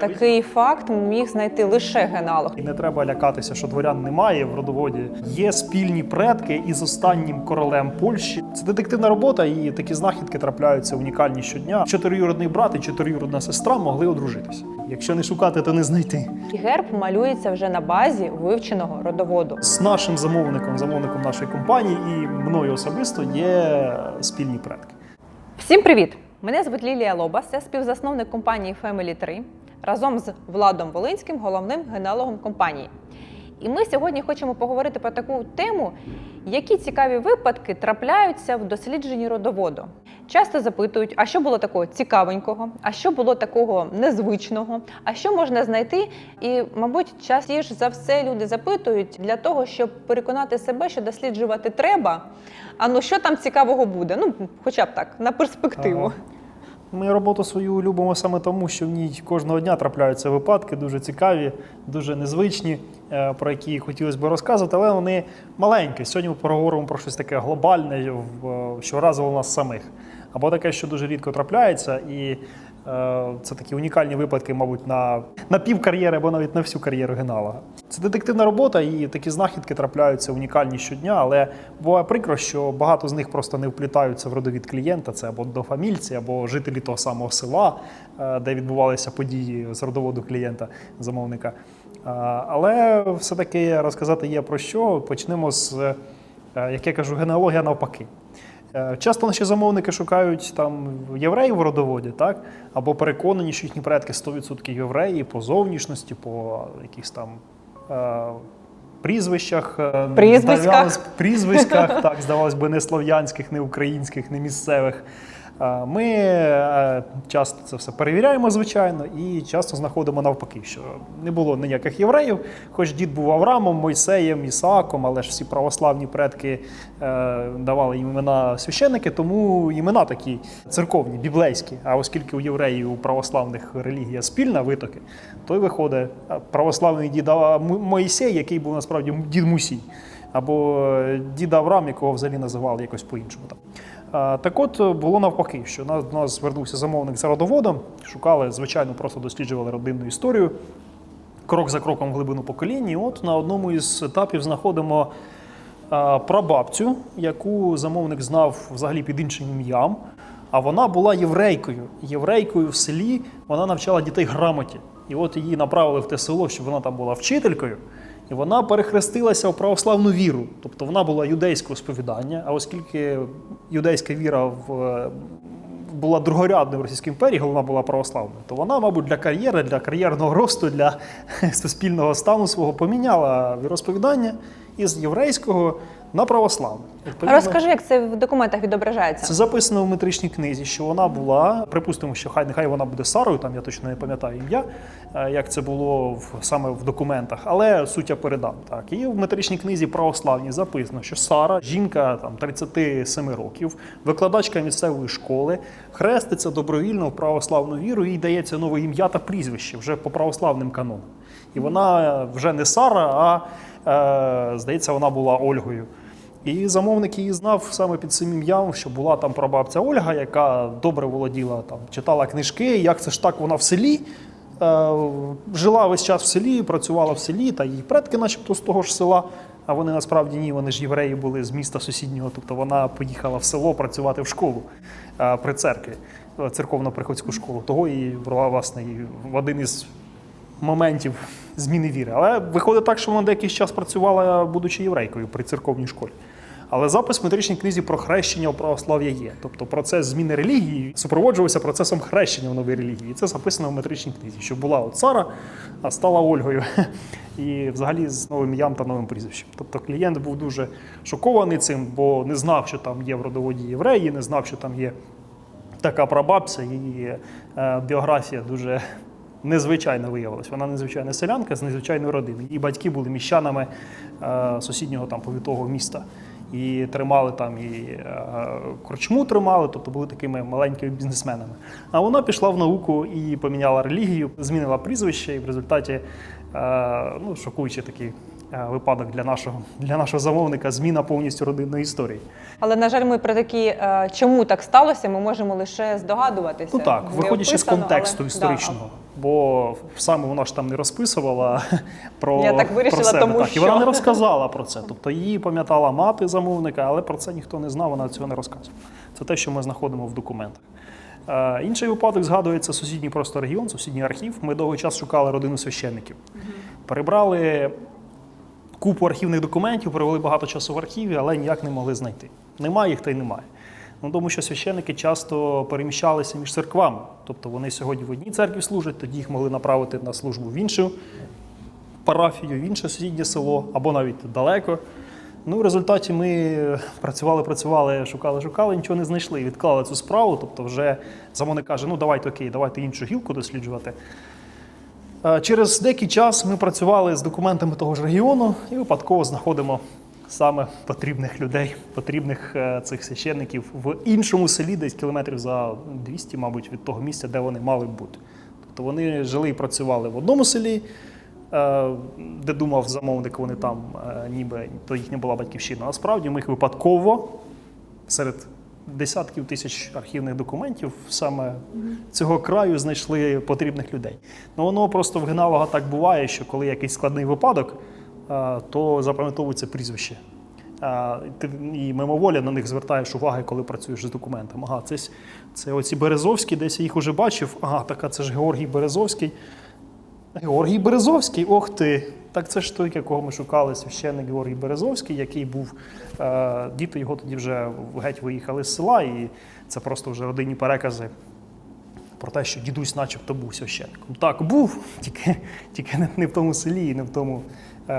Такий факт міг знайти лише генеалог. І не треба лякатися, що дворян немає в родоводі. Є спільні предки із останнім королем Польщі. Це детективна робота, і такі знахідки трапляються унікальні щодня. Чотириюродний брат і чотириюродна сестра могли одружитися. Якщо не шукати, то не знайти. І герб малюється вже на базі вивченого родоводу. З нашим замовником, замовником нашої компанії, і мною особисто є спільні предки. Всім привіт! Мене звуть Лілія Лобас, я співзасновник компанії Family 3 разом з Владом Волинським, головним генеалогом компанії. І ми сьогодні хочемо поговорити про таку тему, які цікаві випадки трапляються в дослідженні родоводу. Часто запитують, а що було такого цікавенького, а що було такого незвичного, а що можна знайти. І, мабуть, частіше за все люди запитують для того, щоб переконати себе, що досліджувати треба. А ну що там цікавого буде? Ну, хоча б так, на перспективу. Ага. Ми роботу свою любимо саме тому, що в ній кожного дня трапляються випадки, дуже цікаві, дуже незвичні, е, про які хотілося б розказувати, але вони маленькі. Сьогодні ми поговоримо про щось таке глобальне, в- що вразило нас самих. Або таке, що дуже рідко трапляється, і е, це такі унікальні випадки, мабуть, на, на пів кар'єри або навіть на всю кар'єру генеалога. Це детективна робота, і такі знахідки трапляються унікальні щодня, але буває прикро, що багато з них просто не вплітаються в родовід клієнта. Це або дофамільці, або жителі того самого села, е, де відбувалися події з родоводу клієнта, замовника. Е, Але все-таки розказати є про що. Почнемо з, е, як я кажу, генеалогія навпаки. Е, Часто наші замовники шукають там євреїв в родоводі, так? або переконані, що їхні предки 100% євреї по зовнішності, по якихось там е, прізвищах, е, Прізвиськах. здавалось, прізвиськах, так, здавалось би, не слов'янських, не українських, не місцевих. Ми е, часто це все перевіряємо, звичайно, і часто знаходимо навпаки, що не було ніяких євреїв, хоч дід був Авраамом, Мойсеєм, Ісааком, але ж всі православні предки е, давали їм імена священники, тому імена такі церковні, біблейські. А оскільки у євреїв у православних релігія спільна витоки, то й виходить православний дід Моїсей, який був насправді дід Мусій, або е, дід Авраам, якого взагалі називали якось по-іншому. Так от е, було навпаки, що до нас звернувся замовник за родоводом, шукали, звичайно, просто досліджували родинну історію, крок за кроком в глибину покоління. І от на одному із етапів знаходимо прабабцю, яку замовник знав взагалі під іншим ім'ям. А вона була єврейкою. Єврейкою в селі вона навчала дітей грамоті. І от її направили в те село, щоб вона там була вчителькою. І вона перехрестилася в православну віру. Тобто вона була юдейського сповідання, а оскільки юдейська віра в, е, була другорядною в Російській імперії, головна була православною, то вона, мабуть, для кар'єри, для кар'єрного росту, для суспільного стану свого поміняла віросповідання із єврейського на православне. Відповідно, Розкажи, як це в документах відображається. це записано в метричній книзі, що вона була, припустимо, що хай нехай вона буде Сарою, там я точно не пам'ятаю ім'я, е, як це було в, саме в документах, але суть я передам. Так. І в метричній книзі православній записано, що Сара, жінка там, 37 років, викладачка місцевої школи, хреститься добровільно в православну віру, їй дається нове ім'я та прізвище вже по православним канонам. І вона вже не Сара, а здається, вона була Ольгою. І замовник її знав саме під цим ім'ям, що була там прабабця Ольга, яка добре володіла там, читала книжки. Як це ж так вона в селі е, жила весь час в селі, працювала в селі, та її предки, начебто, з того ж села. А вони насправді ні, вони ж євреї були з міста сусіднього. Тобто вона поїхала в село працювати в школу е, при церкві, е, церковно-приходську школу. Того і власне і в один із моментів зміни віри. Але виходить так, що вона деякий час працювала, будучи єврейкою при церковній школі. Але запис в метричній книзі про хрещення у православ'я є. Тобто процес зміни релігії супроводжувався процесом хрещення в новій релігії. І це записано в метричній книзі, що була от Сара, а стала Ольгою. І взагалі з новим ім'ям та новим прізвищем. Тобто клієнт був дуже шокований цим, бо не знав, що там є в родоводі євреї, не знав, що там є така прабабця, її е, біографія дуже незвичайно виявилась. Вона незвичайна селянка з незвичайної родини. Її батьки були міщанами е, сусіднього там повітового міста. І тримали там і е, корчму тримали, тобто були такими маленькими бізнесменами. А вона пішла в науку і поміняла релігію, змінила прізвище, і в результаті е, ну, шокуючий такий е, випадок для нашого, для нашого замовника зміна повністю родинної історії. Але на жаль, ми про такі, е, чому так сталося, ми можемо лише здогадуватися. Ну так, виходячи з контексту але- історичного, бо саме вона ж там не розписувала про, Я так вирішила, про себе. тому так. І вона не розказала про це. Тобто її пам'ятала мати замовника, але про це ніхто не знав, вона цього не розказувала. Це те, що ми знаходимо в документах. Е, інший випадок згадується сусідній просто регіон, сусідній архів. Ми довгий час шукали родину священників. Перебрали купу архівних документів, провели багато часу в архіві, але ніяк не могли знайти. Немає їх та й немає. Ну, тому що священники часто переміщалися між церквами. Тобто вони сьогодні в одній церкві служать, тоді їх могли направити на службу в іншу парафію, в інше сусіднє село або навіть далеко. Ну, в результаті ми працювали, працювали, шукали, шукали, нічого не знайшли. Відклали цю справу. Тобто, вже замовник каже: ну давайте окей, давайте іншу гілку досліджувати. Е, Через деякий час ми працювали з документами того ж регіону і випадково знаходимо саме потрібних людей, потрібних е, цих священників в іншому селі, десь кілометрів за 200, мабуть, від того місця, де вони мали бути. Тобто вони жили і працювали в одному селі, е, де думав замовник, вони там ніби то їхня була батьківщина. А справді ми їх випадково серед десятків тисяч архівних документів саме цього краю знайшли потрібних людей. Ну воно просто в геналога так буває, що коли якийсь складний випадок, то запам'ятовується прізвище. І мимоволі на них звертаєш увагу, коли працюєш з документом. Ага, це, це оці Березовські, десь я їх уже бачив. Ага, така це ж Георгій Березовський. Георгій Березовський, ох ти! Так це ж той, якого ми шукали, священник Георгій Березовський, який був. Е, діти його тоді вже геть виїхали з села, і це просто вже родинні перекази про те, що дідусь, начебто, був священником. Так, був, тільки, тільки не, в тому селі і не в тому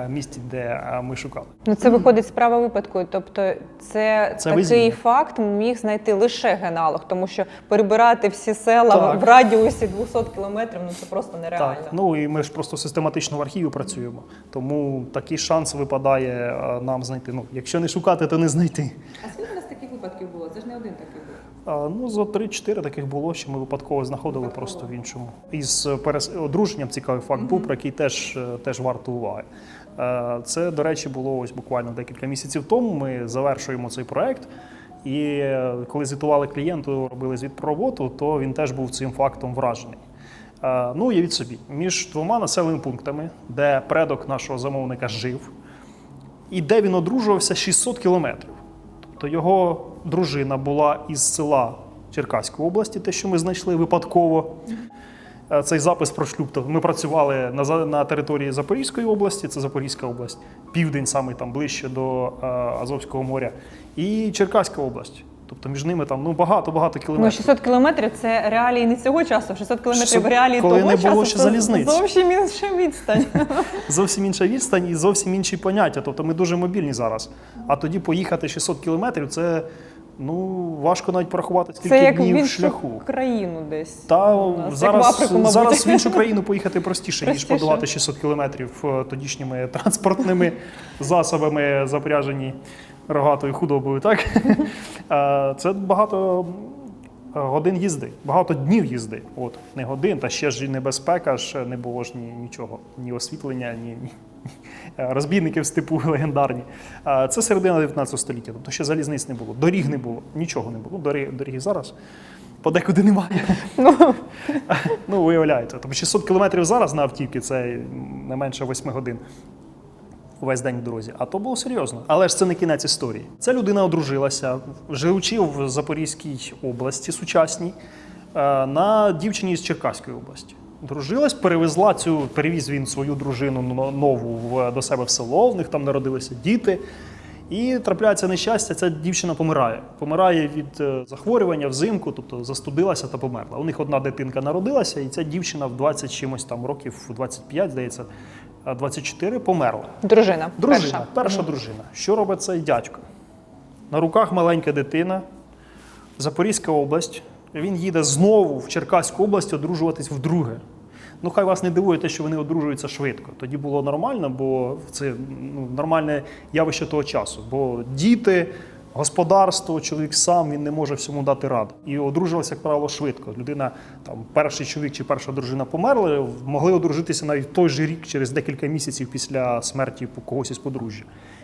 місті, де е, ми шукали. Ну, це виходить справа випадку. Тобто, це, Це такий везіння. факт міг знайти лише генеалог, тому що перебирати всі села Так. в радіусі 200 кілометрів ну це просто нереально. Так, ну і ми ж просто систематично в архіві працюємо, тому такий шанс випадає е, нам знайти. Ну, якщо не шукати, то не знайти. А скільки у нас таких випадків було? Це ж не один такий був. Ну, за 3-4 таких було, що ми випадково знаходили просто в іншому. Із е, перес... одруженням цікавий факт був, про який теж, е, теж варто уваги. Е, Це, до речі, було ось буквально декілька місяців тому. Ми завершуємо цей проект. І е, коли звітували клієнту, робили звіт про роботу, то він теж був цим фактом вражений. Е, Ну, уявіть собі, між двома населеними пунктами, де предок нашого замовника жив, і де він одружувався 600 кілометрів. Тобто його дружина була із села Черкаської області, те, що ми знайшли випадково. Е, Цей запис про шлюб. Тобто Ми працювали на, на території Запорізької області, це Запорізька область, південь саме там ближче до е, Азовського моря, і Черкаська область. Тобто між ними там ну багато-багато Ну, кілометрів. 600 кілометрів це реалії не цього часу. 600 кілометрів 600, реалії того не було часу ще це залізниць. зовсім інша відстань. Зовсім інша відстань і зовсім інші поняття. Тобто ми дуже мобільні зараз. А тоді поїхати 600 кілометрів це ну важко навіть порахувати, скільки Це як в іншу шляху. країну десь. Та У нас, як в зараз, Африку, мабуть. зараз в іншу країну поїхати простіше, ніж Простіше. подолати 600 кілометрів е, тодішніми транспортними засобами, запряжені рогатою худобою. Так? Е, Це багато годин їзди, багато днів їзди. От, не годин, та ще ж і небезпека, ще не було ж ні, нічого, ні освітлення, ні, ні е, розбійники в степу легендарні. Це середина 19 століття, тобто ще залізниць не було, доріг не було, нічого не було. Доріг, доріги зараз подекуди немає. Ну, виявляєте. Тобто 600 кілометрів зараз на автівці це не менше 8 годин увесь день в дорозі. А то було серйозно. Але ж це не кінець історії. Ця людина одружилася, живучи в Запорізькій області сучасній, е, на дівчині з Черкаської області. Дружилась, перевезла цю, перевіз він свою дружину нову в, до себе в село, в них там народилися діти. І трапляється нещастя, ця дівчина помирає. Помирає від е, захворювання взимку, тобто застудилася та померла. У них одна дитинка народилася, і ця дівчина в 20 чимось там років, 25, здається, е, 24 померла. Дружина. Дружина, перша. перша, дружина. Що робить цей дядько? На руках маленька дитина, Запорізька область. Він їде знову в Черкаську область одружуватись вдруге. Ну, хай вас не дивує те, що вони одружуються швидко. Тоді було нормально, бо це ну, нормальне явище того часу. Бо діти, Господарство, чоловік сам він не може всьому дати раду. І одружувалися, як правило, швидко. Людина, там, перший чоловік чи перша дружина померли, могли одружитися навіть в той же рік, через декілька місяців після смерті когось із подружжя.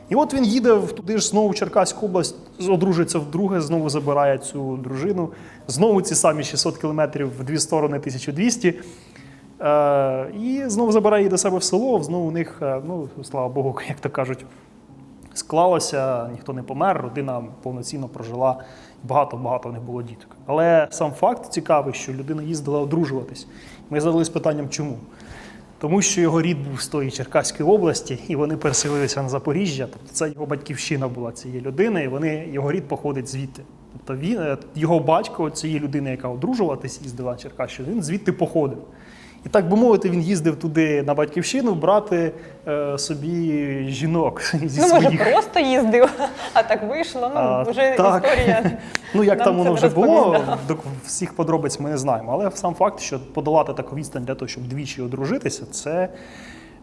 І от він їде в- туди ж знову в Черкаську область, одружиться вдруге, знову забирає цю дружину. Знову ці самі 600 кілометрів в дві сторони 1200. Е, і знову забирає її до себе в село. Знову у них, е, ну слава Богу, як то кажуть, склалося, ніхто не помер, родина повноцінно прожила, багато-багато них було діток. Але сам факт цікавий, що людина їздила одружуватись. Ми задались питанням, чому? Тому що його рід був з тої Черкаської області, і вони переселилися на Запоріжжя. Тобто це його батьківщина була цієї людини, і вони, його рід походить звідти. Тобто він, е, його батько цієї людини, яка одружуватись, їздила на Черкащину, він звідти походив. І так би мовити, він їздив туди на батьківщину брати е, собі жінок зі Ну, може, просто їздив, а так вийшло. Ну, А, вже так. історія. Ну, як нам там воно вже було, до всіх подробиць ми не знаємо. Але сам факт, що подолати таку відстань для того, щоб двічі одружитися, це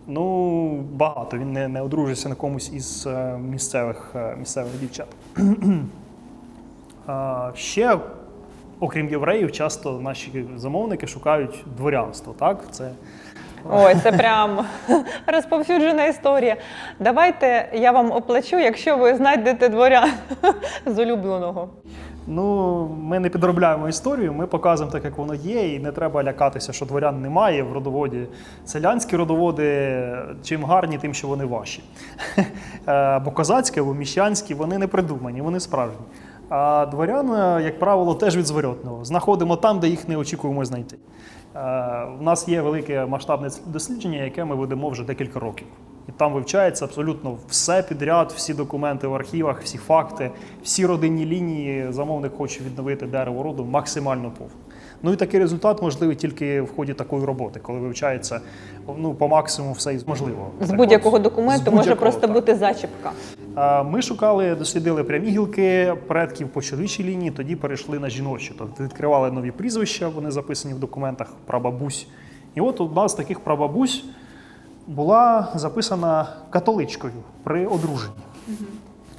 ну, багато. Він не, не одружився на комусь із е, місцевих, е, місцевих дівчат. А, Ще, окрім євреїв, часто наші замовники шукають дворянство. Так? Це Ой, це прям розповсюджена історія. Давайте я вам оплачу, якщо ви знайдете дворян з улюбленого. Ну, ми не підробляємо історію, ми показуємо так, як воно є, і не треба лякатися, що дворян немає в родоводі. Селянські родоводи чим гарні, тим, що вони ваші. Е, Або козацькі, або міщанські, вони не придумані, вони справжні. А дворян, е, як правило, теж від зворотного. Знаходимо там, де їх не очікуємо знайти. У нас є велике масштабне дослідження, яке ми ведемо вже декілька років. І там вивчається абсолютно все підряд, всі документи в архівах, всі факти, всі родинні лінії. Замовник хоче відновити дерево роду максимально повно. Ну і такий результат можливий тільки в ході такої роботи, коли вивчається ну, по максимуму все із можливого. З будь-якого документу з може просто так. бути зачіпка. Ми шукали, дослідили прямі гілки предків по чоловічій лінії, тоді перейшли на жіночі. Тобто відкривали нові прізвища, вони записані в документах прабабусь. І от одна з таких прабабусь була записана католичкою при одруженні.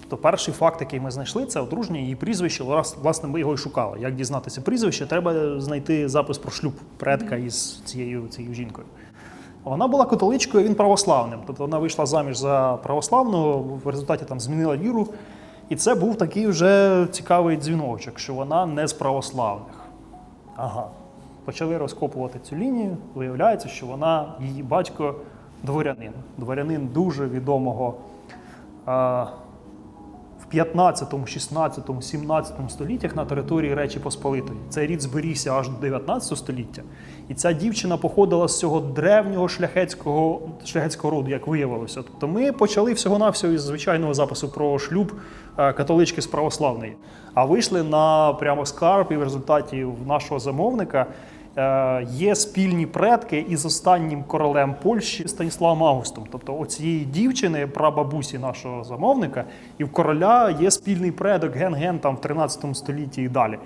То перший факт, який ми знайшли, це одруження її прізвище. Власне, ми його і шукали. Як дізнатися прізвище, треба знайти запис про шлюб предка із цією, цією жінкою. Вона була католичкою, він православним. Тобто вона вийшла заміж за православного, в результаті там змінила віру. І це був такий вже цікавий дзвіночок, що вона не з православних. Ага. Почали розкопувати цю лінію. Виявляється, що вона, її батько дворянин. Дворянин дуже відомого 15, 16, 17 століттях на території Речі Посполитої. Цей рід зберігся аж до 19 століття. І ця дівчина походила з цього древнього шляхетського, шляхетського роду, як виявилося. Тобто ми почали всього-навсього із звичайного запису про шлюб е, католички з православної, а вийшли на прямо скарб, і в результаті нашого замовника є спільні предки із останнім королем Польщі Станіславом Августом. Тобто у цієї дівчини, прабабусі нашого замовника, і в короля є спільний предок ген-ген там в 13 столітті і далі.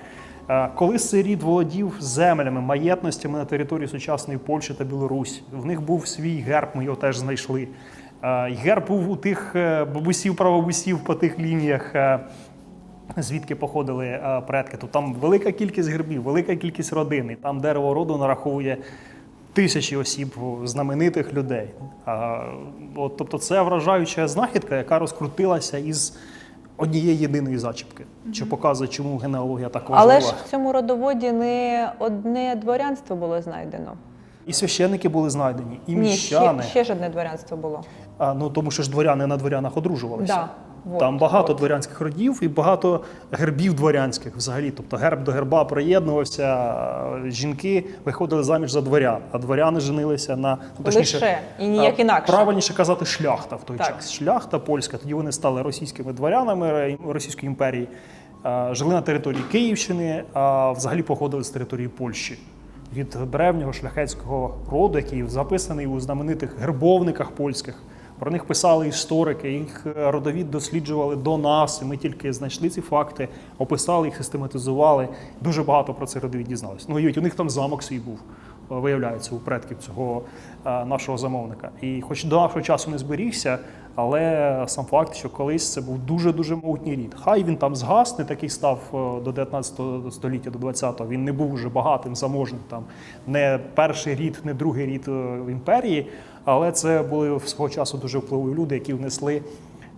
Е, Коли цей рід володів землями, маєтностями на території сучасної Польщі та Білорусі, в них був свій герб, ми його теж знайшли. Е, Герб був у тих е, бабусів, прабабусів по тих лініях, е, звідки походили е, предки. То там велика кількість гербів, велика кількість родин. І там дерево роду нараховує тисячі осіб, знаменитих людей. От, тобто це вражаюча знахідка, яка розкрутилася із однієї єдиної зачіпки, що показує, чому генеалогія так важлива. Але ж в цьому родоводі не одне дворянство було знайдено. І священники були знайдені, і Ні, міщани. ще, ще ж одне дворянство було. А, ну тому що ж дворяни на дворянах одружувалися. Да, вот, Там багато от. дворянських родів і багато гербів дворянських взагалі. Тобто герб до герба приєднувався, жінки виходили заміж за дворян, а дворяни женилися на ну, Лише, і ніяк інакше. Правильніше казати шляхта в той Так. час. Шляхта польська. Тоді вони стали російськими дворянами Російської імперії. Жили на території Київщини, а взагалі походили з території Польщі. Від древнього шляхетського роду, який записаний у знаменитих гербовниках польських. Про них писали історики, їх е, родовід досліджували до нас. І ми тільки знайшли ці факти, описали їх, систематизували. Дуже багато про це родовід дізналися. Ну, уявіть, у них там замок свій був. виявляється у предків цього е, нашого замовника. І хоч до нашого часу не зберігся, але сам факт, що колись це був дуже дуже могутній рід. Хай він там згас, не такий став е, до 19 століття, до 20-го. Він не був вже багатим, заможним. Там не перший рід, не другий рід е, в імперії, але це були свого часу дуже впливові люди, які внесли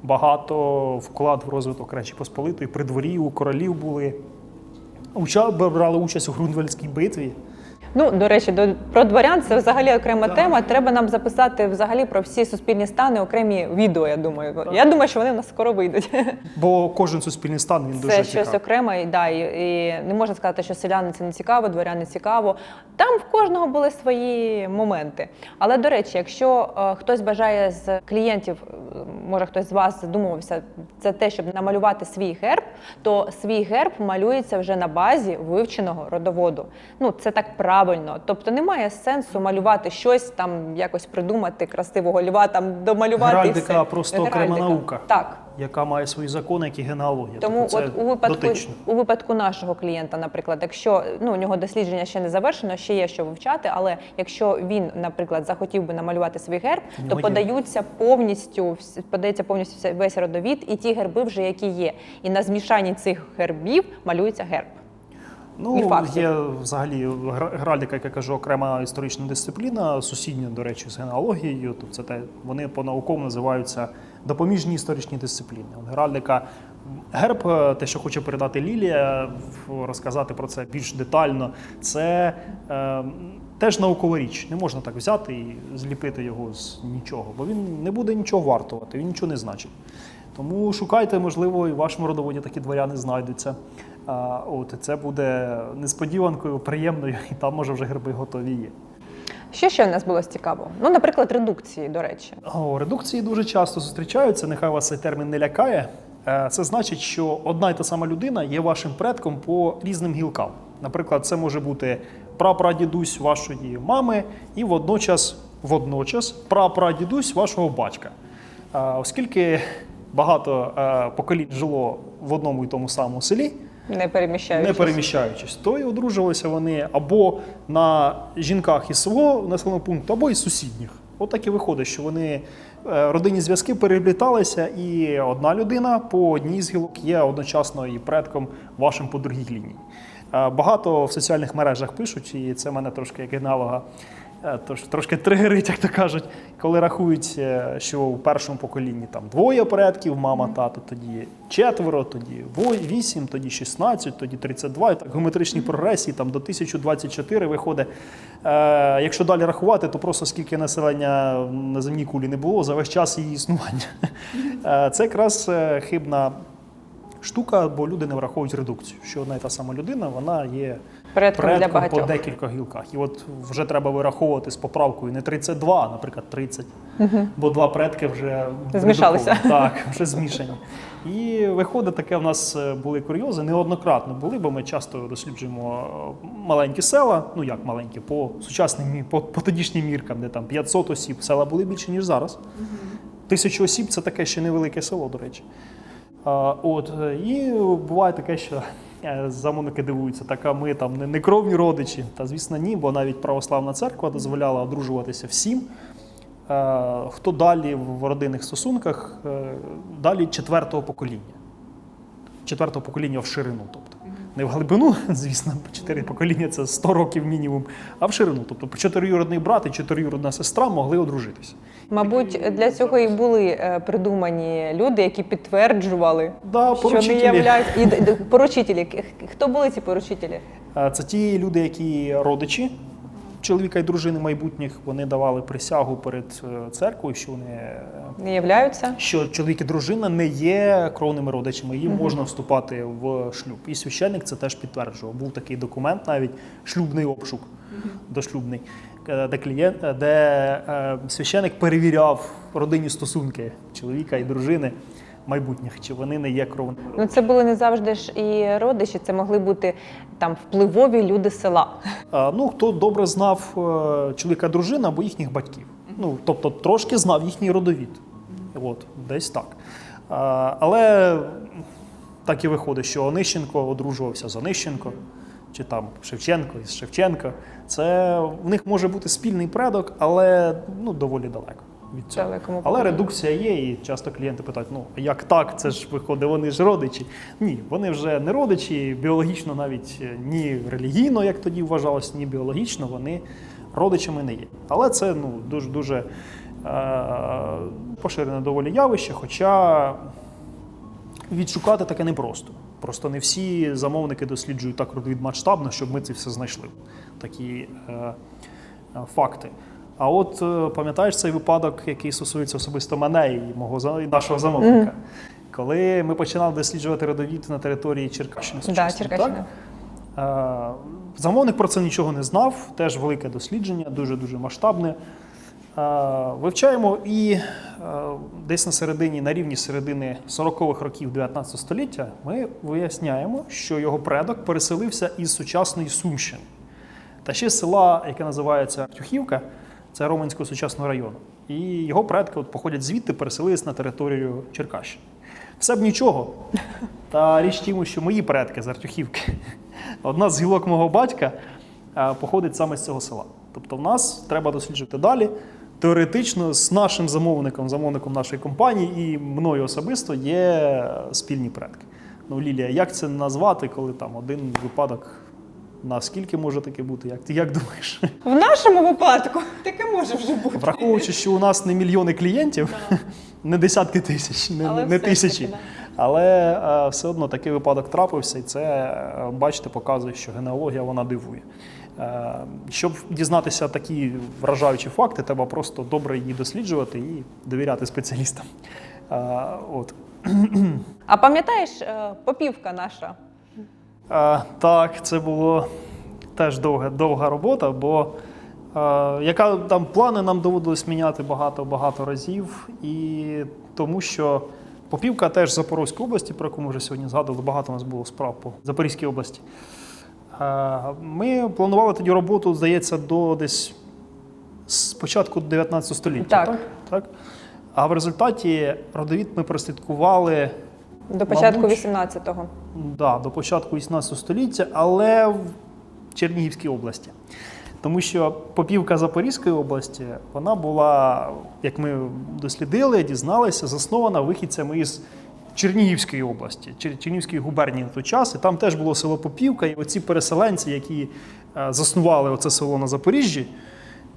багато вклад в розвиток Речі Посполитої. При дворі у королів були. Уча- брали участь у Грунвельській битві. Ну, до речі, до про дворян це взагалі окрема тема. Треба нам записати взагалі про всі суспільні стани окремі відео. Я думаю. Я думаю, що вони в нас скоро вийдуть. Бо кожен суспільний стан він дуже щось цікавий. окреме, і да, і, і не можна сказати, що селяни це не цікаво, дворяни цікаво. Там в кожного були свої моменти. Але до речі, якщо е, хтось бажає з клієнтів, е, може хтось з вас задумувався, це те, щоб намалювати свій герб, то свій герб малюється вже на базі вивченого родоводу. Ну це так правильно. Тобто немає сенсу малювати щось там, якось придумати красивого льва, там домалювати. Геральдика все. просто окрема наука. Так. яка має свої закони, як і генеалогія. Тому Тобто от у випадку дотично. у випадку нашого клієнта, наприклад, якщо ну у нього дослідження ще не завершено, ще є що вивчати, але якщо він, наприклад, захотів би намалювати свій герб, то є. подаються повністю подається повністю весь родовід, і ті герби вже які є. І на змішанні цих гербів малюється герб. Ну, фактів. є взагалі геральдика, як я кажу, окрема історична дисципліна, сусідня, до речі, з генеалогією. Тобто це те, вони по-науковому називаються допоміжні історичні дисципліни. От Геральдика, герб, те, що хоче передати Лілія, розказати про це більш детально, це е, теж наукова річ. Не можна так взяти і зліпити його з нічого, бо він не буде нічого вартувати, він нічого не значить. Тому шукайте, можливо, і в вашому родоводі такі дворяни знайдуться. От це буде несподіванкою, приємною, і там може вже герби готові є. Що ще в нас було цікаво? Ну, наприклад, редукції, до речі. О, редукції дуже часто зустрічаються. Нехай вас цей термін не лякає. Е, Це значить, що одна й та сама людина є вашим предком по різним гілкам. Наприклад, це може бути прапрадідусь вашої мами і водночас, водночас прапрадідусь вашого батька. Е, Оскільки багато е, поколінь жило в одному і тому самому селі, Не переміщаючись. не переміщаючись, то і одружувалися вони або на жінках із свого населеного пункту, або із сусідніх. От так і виходить, що вони е, родинні зв'язки перепліталися, і одна людина по одній з гілок є одночасно і предком вашим по другій лінії. Е, Багато в соціальних мережах пишуть, і це мене трошки як генеалога е, тож, трошки тригерить, як то кажуть, коли рахують, е, що у першому поколінні там двоє предків, мама, тато, тоді четверо, тоді вісім, тоді 16, тоді 32, і так в геометричній прогресії там до 1024 виходить. Е, якщо далі рахувати, то просто скільки населення на земній кулі не було за весь час її існування. Е, це якраз е, хибна штука, бо люди не враховують редукцію, що одна і та сама людина, вона є Предком для предком по багатьох. декілька гілках. І от вже треба вираховувати з поправкою не 32, а, наприклад, 30. Бо два предки вже Змішалися. Так, вже змішані. І виходить, таке в нас е, були курйози, неоднократно були, бо ми часто досліджуємо е, маленькі села, ну як маленькі, по сучасним по, по тодішнім міркам, де там 500 осіб, села були більше, ніж зараз. Тисячу осіб це таке ще невелике село, до речі. А, от, е, і буває таке, що замовники дивуються, так а ми там не, не кровні родичі. Та звісно, ні, бо навіть православна церква дозволяла одружуватися всім. Е, Хто далі в родинних стосунках, е, далі четвертого покоління. Четвертого покоління в ширину, тобто. Не в глибину, звісно, чотири покоління це 100 років мінімум, а в ширину. Тобто чотириюродний брат і чотириюродна сестра могли одружитися. Мабуть, для цього і були е, придумані люди, які підтверджували, Да, що не являють і поручителі. Хто були ці поручителі? Е, Це ті люди, які родичі чоловіка і дружини майбутніх, вони давали присягу перед е, церквою, що вони Не являються? що чоловік і дружина не є кровними родичами, їм можна вступати в шлюб. І священник це теж підтверджував. Був такий документ, навіть шлюбний обшук дошлюбний, е, де клієнт, е, де е, священник перевіряв родинні стосунки чоловіка і дружини майбутніх, чи вони не є кровними. Ну це були не завжди ж і родичі, це могли бути там впливові люди села. Ну, хто добре знав е, чоловіка дружина або їхніх батьків. Ну, тобто трошки знав їхній родовід. От, десь так. Але так і виходить, що Онищенко одружувався з Онищенко, чи там Шевченко із Шевченка. Це в них може бути спільний предок, але ну, доволі далеко від цього. Далекому Але редукція є, і часто клієнти питають: ну як так? Це ж виходить, вони ж родичі. Ні, вони вже не родичі, біологічно навіть е, ні релігійно, як тоді вважалось, ні біологічно, вони родичами не є. Але це ну дуже дуже е- поширене доволі явище, хоча відшукати таке непросто. Просто не всі замовники досліджують так масштабно, щоб ми це все знайшли. Такі е, е, факти. А от е, пам'ятаєш цей випадок, який стосується особисто мене і мого і нашого замовника, коли ми починали досліджувати родовід на території Черкащини. Да, Черкащина. так? Е, Замовник про це нічого не знав, теж велике дослідження, дуже-дуже масштабне. Вивчаємо і е, десь на середині, на рівні середини 40-х років 19 століття ми виясняємо, що його предок переселився із сучасної Сумщини. Та ще села, яке називається Артюхівка, це Роменського сучасного району. І його предки от походять звідти, переселились на територію Черкащини. Все б нічого. Та річ тім, що мої предки з Артюхівки, одна з гілок мого батька е, походить саме з цього села. Тобто, в нас треба досліджувати далі. Теоретично з нашим замовником, замовником нашої компанії і мною особисто є спільні предки. Ну, Лілія, як це назвати, коли там один випадок на скільки може таке бути? Як ти як думаєш? В нашому випадку таке може вже бути. Враховуючи, що у нас не мільйони клієнтів, не десятки тисяч, не, Але не тисячі. таки, Але е, все одно такий випадок трапився, і це, е, бачите, показує, що генеалогія вона дивує. Е, щоб дізнатися такі вражаючі факти, треба просто добре її досліджувати і довіряти спеціалістам. Е, от. А пам'ятаєш, е, попівка наша? Так, це було теж довга, довга робота, бо яка там плани нам доводилось міняти багато-багато разів. І тому що Попівка теж Запорозької області, про яку ми вже сьогодні згадували, багато у нас було справ по Запорізькій області. Е, Ми планували тоді роботу, здається, до десь з початку 19 століття. Так. так? А в результаті родовід ми прослідкували До початку 18-го. Да, до початку 18 століття, але в Чернігівській області. Тому що Попівка Запорізької області вона була, як ми дослідили, дізналися, заснована вихідцями із Чернігівської області, Чер- Чернігівської губернії на той час. І там теж було село Попівка. І оці переселенці, які е, заснували оце село на Запоріжжі,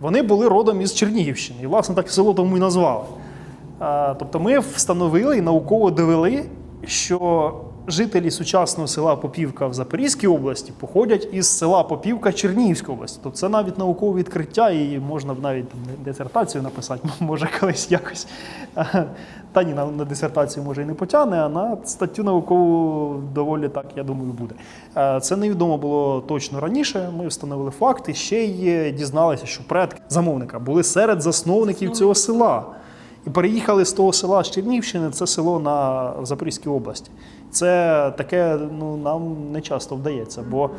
вони були родом із Чернігівщини. І, власне, так село тому і назвали. Е, Тобто ми встановили і науково довели, що жителі сучасного села Попівка в Запорізькій області походять із села Попівка Чернігівської області. Тобто це навіть наукове відкриття, і можна навіть там дисертацію написати, може колись якось. Та ні, на, на дисертацію може і не потягне, а на статтю наукову доволі так, я думаю, буде. Е, Це невідомо було точно раніше. Ми встановили факти, ще й е, дізналися, що предки замовника були серед засновників цього села. І переїхали з того села з Чернівщини, це село на в Запорізькій області. Це таке ну, нам не часто вдається, бо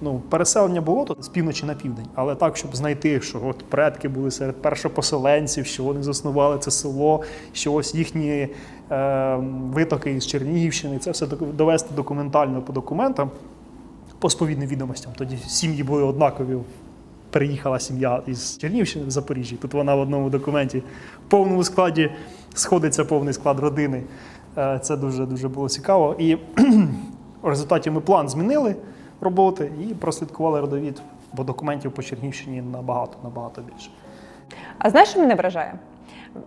ну, переселення було тут з півночі на південь, але так, щоб знайти, що от предки були серед першопоселенців, що вони заснували це село, що ось їхні е, витоки з Чернігівщини, це все довести документально по документам, по сповідним відомостям. Тоді сім'ї були однакові переїхала сім'я із Чернігівщини в Запоріжжя. Тут вона в одному документі в повному складі сходиться повний склад родини. Е, Це дуже дуже було цікаво. І в результаті ми план змінили роботи і прослідкували родовід, бо документів по Чернігівщині набагато набагато більше. А знаєш, що мене вражає?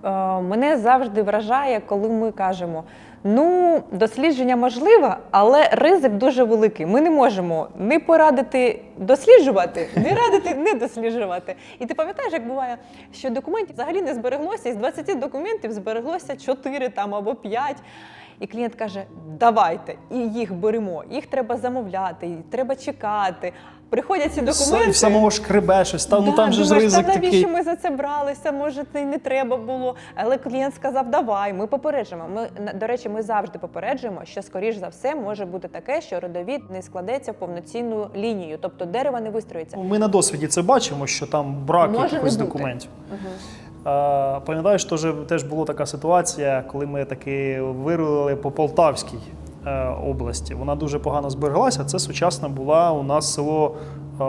Е, Мене завжди вражає, коли ми кажемо: ну, дослідження можливе, але ризик дуже великий. Ми не можемо не порадити досліджувати, не радити не досліджувати. І ти пам'ятаєш, як буває, що документів взагалі не збереглося, із 20 документів збереглося 4 там або 5. І клієнт каже: давайте, і їх беремо. Їх треба замовляти, треба чекати. Приходять ці документи. В самого шкребе щось, там, ну Да, там же ж ризик та навіщо такий. ми за це бралися? Може, це й не треба було. Але клієнт сказав, давай, ми попереджуємо. Ми до речі, ми завжди попереджуємо, що скоріш за все може бути таке, що родовід не складеться в повноцінну лінію, тобто дерево не вистроїться. Ми на досвіді це бачимо, що там брак Може якихось документів. Е, Пам'ятаєш, теж, теж була така ситуація, коли ми таки вирулили по Полтавській е, області. Вона дуже погано збереглася. Це сучасна була у нас село е,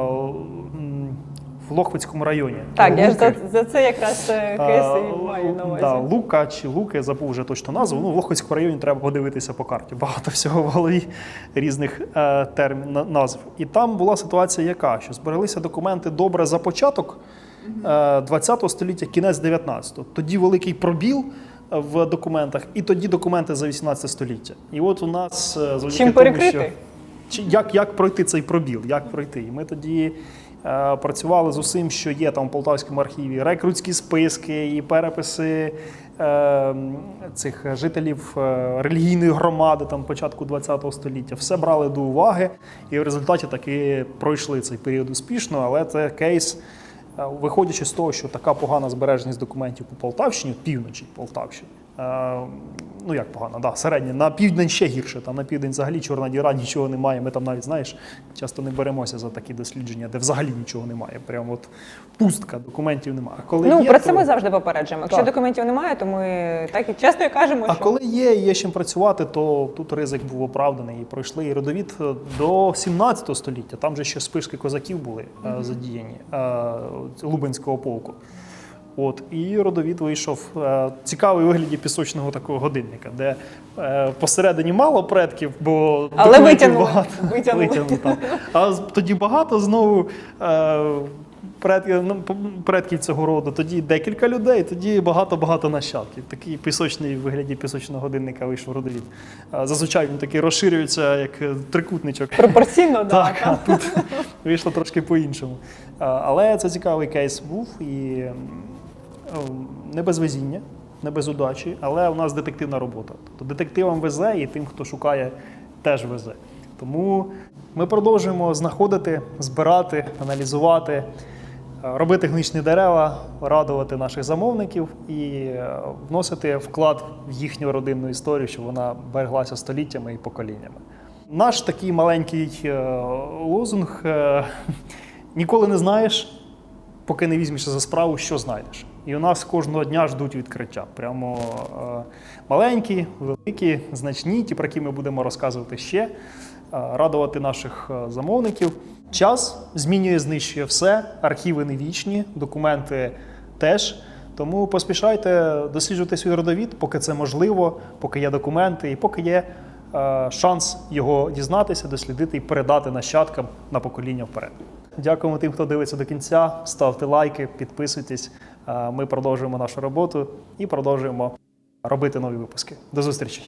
в Лохвицькому районі. Так, я ж за, за це якраз е, А, кейс і маю на увазі. Да, Лука чи Луки, забув вже точно назву. Ну, в Лохвицькому районі треба подивитися по карті. Багато всього в голові різних термін, назв. І там була ситуація яка, що збереглися документи добре за початок е, 20 століття, кінець 19-го. Тоді великий пробіл е, в документах, і тоді документи за 18 століття. І от у нас е, завдяки Чим тому, перекрити? що як, як пройти цей пробіл? Як пройти? І ми тоді е, працювали з усім, що є там в Полтавському архіві, рекрутські списки і переписи е, цих жителів е, релігійної громади там початку ХХ століття. Все брали до уваги, і в результаті таки пройшли цей період успішно, але це кейс. Е, Виходячи з того, що така погана збереженість документів по Полтавщині, півночі Полтавщини, ну як погано, да, середня. На південь ще гірше. Там на південь взагалі чорна діра, нічого немає. Ми там навіть знаєш, часто не беремося за такі дослідження, де взагалі нічого немає. Прямо от пустка, документів немає. А коли Ну, є, про це то- ми завжди попереджуємо. Якщо Так. документів немає, то ми так і чесно і кажемо, А що коли є і є чим працювати, то тут ризик був оправданий і пройшли і родовід е, до 17 століття. Там же ще списки козаків були е, задіяні е, Лубенського полку. От і родовід вийшов е, цікавий у вигляді пісочного такого годинника, де е, посередині мало предків, бо Але витягнули. багато. Витягнули. Витягнули, так. А тоді багато знову е, предків, ну, предків цього роду. Тоді декілька людей, тоді багато-багато нащадків. Такий пісочний в вигляді пісочного годинника вийшов родовід. Е, Зазвичай він такий розширюється, як е, трикутничок. пропорційно, да, Так, а тут вийшло трошки по-іншому. Але це цікавий кейс був і не без везіння, не без удачі, але у нас детективна робота. Тобто детективам везе і тим, хто шукає, теж везе. Тому ми продовжуємо знаходити, збирати, аналізувати, е, робити гничні дерева, радувати наших замовників і е, вносити вклад в їхню родинну історію, щоб вона береглася століттями і поколіннями. Наш такий маленький е, лозунг е, ніколи не знаєш, поки не візьмешся за справу, що знайдеш. І у нас кожного дня ждуть відкриття. Прямо е, маленькі, великі, значні, ті, про які ми будемо розказувати ще, е, радувати наших е, замовників. Час змінює, знищує все, архіви не вічні, документи теж. Тому поспішайте досліджувати свій родовід, поки це можливо, поки є документи і поки є е, шанс його дізнатися, дослідити і передати нащадкам на покоління вперед. Дякуємо тим, хто дивиться до кінця. Ставте лайки, підписуйтесь. Е, Ми продовжуємо нашу роботу і продовжуємо робити нові випуски. До зустрічі!